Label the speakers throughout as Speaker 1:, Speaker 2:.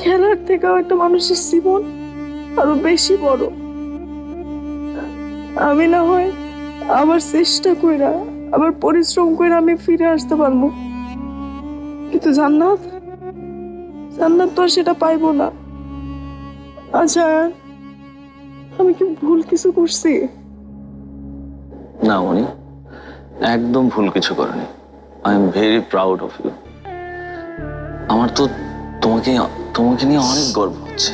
Speaker 1: খেলার থেকেও একটা মানুষের জীবন আরও বেশি বড়। আমি না হয় আবার চেষ্টা কইরা, আবার পরিশ্রম কইরা আমি ফিরে আসতে পারব। কিন্তু জান্নাত জান্নাত তো আর সেটা পাইবো না। আচ্ছা আমি কি ভুল কিছু করছি?
Speaker 2: না উনি একদম ভুল কিছু করেনি। I am very proud of you আমার তো তোমাকে তোমাকে নিয়ে অনেক গর্ব হচ্ছে।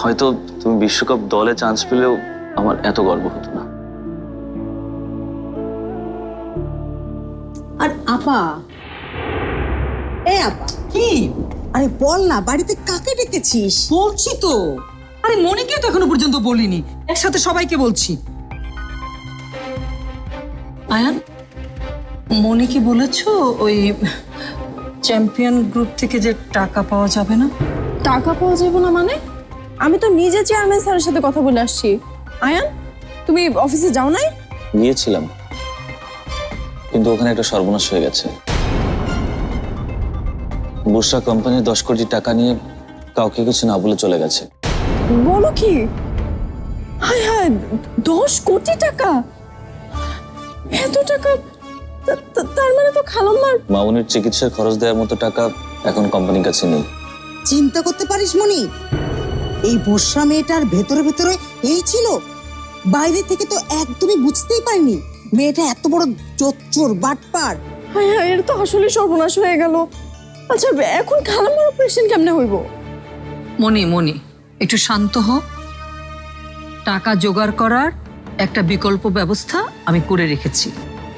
Speaker 2: হয়তো তুমি বিশ্বকাপ দলে চান্স পেলেও আমার এত গর্ব হতো না।
Speaker 3: আর আপা এই আপা
Speaker 4: কি?
Speaker 3: আরে বল না বাড়িতে কাকে ডেকেছিস?
Speaker 4: বলছি তো। আরে মনিকে তো এখনও পর্যন্ত বলিনি একসাথে সবাইকে বলছি। আয়ান মনিকে বলেছ ওই চ্যাম্পিয়ন গ্রুপ থেকে যে টাকা পাওয়া যাবে না?
Speaker 1: টাকা পাওয়া যাবে না মানে? আমি তো নিজে চেয়ারম্যান স্যারের সাথে কথা বলে আসছি। আয়ান তুমি অফিসে যাও নাই?
Speaker 2: গিয়েছিলাম কিন্তু ওখানে একটা সর্বনাশ হয়ে গেছে। বুসরা কোম্পানির দশ কোটি টাকা নিয়ে কাউকে কিছু না বলে চলে গেছে।
Speaker 1: বলো কি? হায় হায় দশ কোটি টাকা? এত টাকা তার মানে তো খালাম্মার
Speaker 2: মামুনির চিকিৎসার খরচ দেওয়ার মতো টাকা এখন কোম্পানির কাছে নেই।
Speaker 3: চিন্তা করতে পারিস মনি এই বর্ষা মেয়েটার ভেতরে ভেতরে এই ছিল। বাইরে থেকে তো একদমই বুঝতেই পারিনি মেয়েটা এত বড় চোর বাটপার।
Speaker 1: হায় হায় এর তো আসলে সর্বনাশ হয়ে গেল। আচ্ছা এখন খালাম্মার অপারেশন কেমনে হইব?
Speaker 4: মনি মনি একটু শান্ত হ। টাকা জোগাড় করার একটা বিকল্প ব্যবস্থা আমি করে রেখেছি।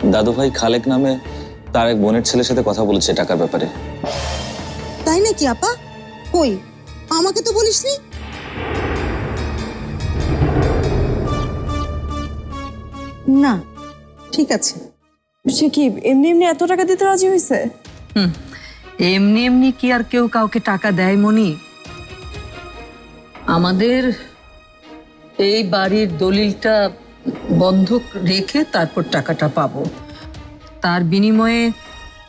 Speaker 2: দাদু ভাই খালেক নামে তার এক বোনের ছেলের সাথে কথা বলেছে টাকার ব্যাপারে।
Speaker 3: তাই নাকি আপা? কই? আমাকে তো বলিসনি? না ঠিক আছে।
Speaker 1: সে কি এমনি এমনি এত টাকা দিতে রাজি হয়েছে
Speaker 4: হুম এমনি এমনি কি আর কেউ কাউকে টাকা দেয় মনি? আমাদের এই বাড়ির দলিলটা বন্ধক রেখে তারপর টাকাটা পাবো। তার বিনিময়ে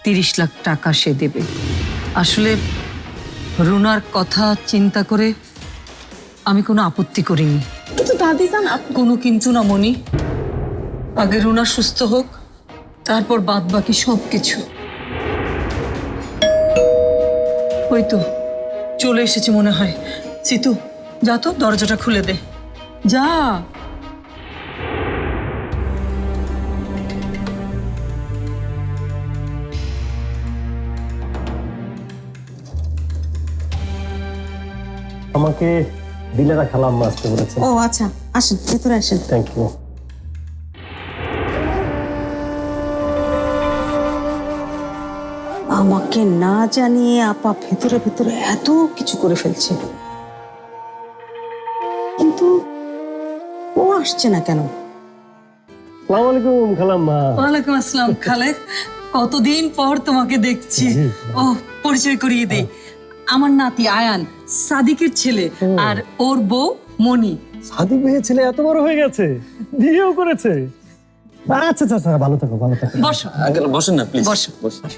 Speaker 4: তিরিশ লাখ টাকা সে দেবে। আসলে রুনার কথা চিন্তা করে আমি কোনো আপত্তি করিনি।
Speaker 1: কিন্তু দাদি আপ-
Speaker 4: কোনো কিন্তু না মনি আগে রুনা সুস্থ হোক তারপর বাদ বাকি সব কিছু ওই তো চলে এসেছি মনে হয়। সিতু যা তো দরজাটা খুলে দে। যা।
Speaker 5: আমাকে দিলেরা খালাম আসতে বলেছে।
Speaker 3: ও আচ্ছা আসেন ভেতরে আসেন।
Speaker 5: থ্যাংক ইউ
Speaker 3: আমাকে না জানিয়ে আপা ভেতরে ভেতরে এত কিছু করে ফেলছে। কিন্তু ও আসছে না কেন?
Speaker 5: সালাম আলাইকুম খালাম্মা।
Speaker 4: ওয়ালাইকুম আসসালাম খালেক। কতদিন পর তোমাকে দেখছি। ও পরিচয় করিয়ে দেই। আমার নাতি আয়ান সাদিকের ছেলে আর ওর বউ মনি
Speaker 5: সাদিক ভাইয়ের ছেলে এত বড় হয়ে গেছে বিয়েও করেছে। আচ্ছা আচ্ছা আচ্ছা ভালো থাকো ভালো থাকো।
Speaker 4: বসো।
Speaker 2: আঙ্কেল বসেন না প্লিজ
Speaker 4: বসো।
Speaker 2: বসুন।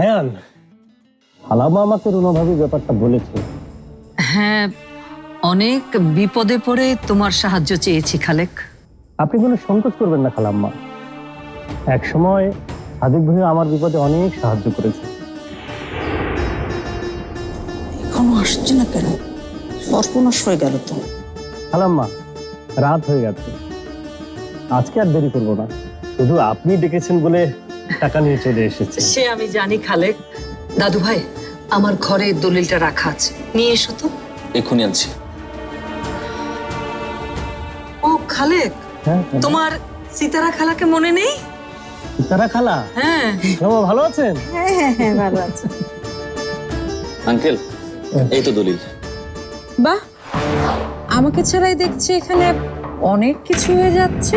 Speaker 5: আয়ান খালামা আমাকে রুনাভাবি ব্যাপারটা বলেছে।
Speaker 4: হ্যাঁ অনেক বিপদে পড়ে তোমার সাহায্য চেয়েছি খালেক।
Speaker 5: আপনি কোনো সংকোচ করবেন না খালাম্মা। এক সময় সাদিক ভাই আমার বিপদে অনেক সাহায্য করেছে।
Speaker 3: এখনও আসছে না কেন? সর্বনাশ হয়ে গেল তো।
Speaker 5: খালাম্মা রাত হয়ে গেছে। আজকে আর দেরি করব না। শুধু আপনি ডেকেছেন বলে টাকা নিয়ে চলে এসেছে।
Speaker 4: সে আমি জানি খালেক। দাদু ভাই আমার ঘরে দলিলটা রাখা আছে। নিয়ে এসো তো।
Speaker 2: এক্ষুনি আনছি।
Speaker 4: ও খালেক
Speaker 5: হ্যাঁ
Speaker 4: তোমার সিতারা খালাকে মনে নেই?
Speaker 5: তারা খালা?
Speaker 4: হ্যাঁ।
Speaker 5: বাবা ভালো আছেন?
Speaker 3: হ্যাঁ হ্যাঁ হ্যাঁ ভালো আছে।
Speaker 2: আঙ্কেল এই তো দলিল।
Speaker 6: বাহ! আমাকে ছাড়াই দেখছি এখানে অনেক কিছু হয়ে যাচ্ছে।